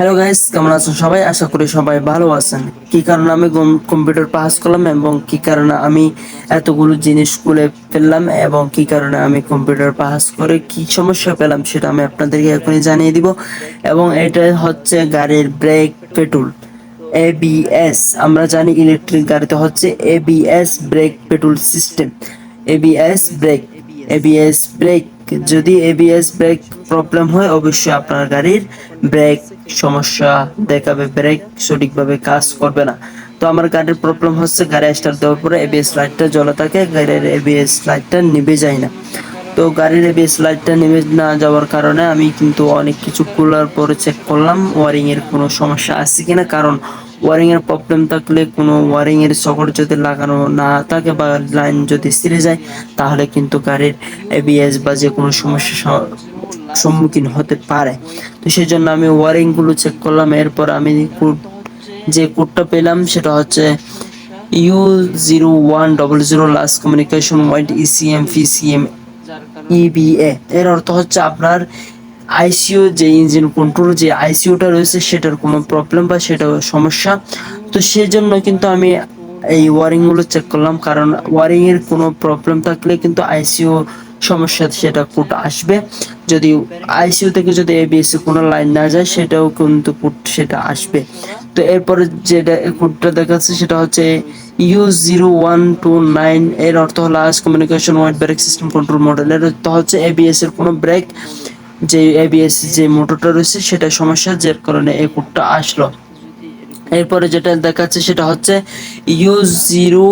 Hello guys কেমন আছেন সবাই? আশা করি সবাই ভালো আছেন। কি কারণে আমি কম্পিউটার পাস করলাম এবং কি কারণে আমি এতগুলো জিনিস খুলে ফেললাম এবং কি কারণে আমি কম্পিউটার পাস করে কি সমস্যা পেলাম সেটা আমি আপনাদেরকে এখনই জানিয়ে দিব। এবং এটা হচ্ছে গাড়ির ব্রেক পেট্রোল এবিএস আমরা জানি ইলেকট্রিক গাড়িতে হচ্ছে ABS brake petrol system ABS brake ABS brake যদি এবিএস ব্রেক প্রবলেম হয়, অবশ্যই আপনার গাড়ির ব্রেক সমস্যা, দেখাবে ব্রেক সঠিকভাবে কাজ করবে না। তো আমার গাড়ির প্রবলেম হচ্ছে গাড়ি স্টার্ট দেওয়ার পরে এবিএস লাইটটা জ্বলা থাকে, গাড়ির এবিএস লাইটটা নিভে যায় না। তো গাড়ির এবিএস লাইটটা নিভে না যাওয়ার কারণে আমি কিন্তু অনেক কিছু খোলার পরে চেক করলাম ওয়ারিংয়ের কোনো সমস্যা আছে কিনা? কারণ ওয়ারিংয়ের প্রবলেম থাকলে কোনো ওয়ারিংয়ের সকেট যদি লাগানো না থাকে বা লাইন যদি ছিঁড়ে যায়, তাহলে কিন্তু গাড়ির এবিএস বা যে কোনো সমস্যা সম্মুখীন হতে পারে। তো সেই জন্য আমি ওয়ারিংগুলো চেক করলাম। এরপর আমি কোড, যে কোডটা পেলাম সেটা হচ্ছে U zero one double zero last communication wide ECM ফিসিএম EBA এর অর্থ হচ্ছে আপনার আইসিইউ যে ইঞ্জিন কন্ট্রোল যে আইসিইউটা রয়েছে সেটার কোনো প্রবলেম বা সেটা সমস্যা। তো সেজন্য কিন্তু আমি এই ওয়ারিংগুলো চেক করলাম। কারণ ওয়ারিং এর কোনো প্রবলেম থাকলে কিন্তু আইসিইউ সমস্যা সেটা কোড আসবে। যদি আইসিইউ থেকে যদি এবিএস কোনো লাইন না যায়, সেটাও কিন্তু কোড সেটা আসবে। তো এরপরে যেটা কোডটা দেখাচ্ছে, সেটা হচ্ছে U zero one two nine এর অর্থ হলো আস communication wide brake system control model এর অর্থ হচ্ছে এবিএস এর কোনো ব্রেক যে এবিএস যে মোটরটা রয়েছে, সেটা সমস্যা, যার কারণে এই কোডটা আসলো। এরপরে যেটা দেখাচ্ছে, সেটা হচ্ছে ইউ জিরো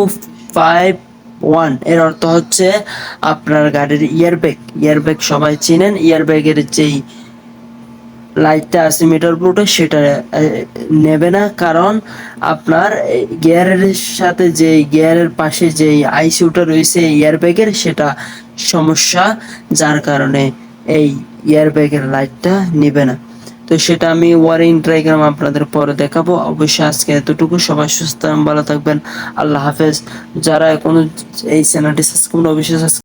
ফাইভ ওয়ানের অর্থ হচ্ছে আপনার গাড়ির ইয়ারব্যাগ ইয়ারব্যাগ সবাই চিনেন ইয়ারব্যাগের যেই লাইটটা আছে মিটার বোর্ডে সেটা নেবে না। কারণ আপনার গিয়ারের সাথে যে গিয়ারের পাশে যে আইসিউটা রয়েছে ইয়ারব্যাগের সেটা সমস্যা। যার কারণে এই ইয়ারব্যাগের লাইটটা নেবে না। তো সেটা আমি ওয়ারিং ড্রাইগ্রাম আপনাদের পরে দেখাবো। অবশ্যই আজকে এতটুকু। সবাই সুস্থ ভালো থাকবেন। আল্লাহ হাফেজ। যারা এখনও এই চ্যানেলটি সাবস্ক্রাইব অবশ্যই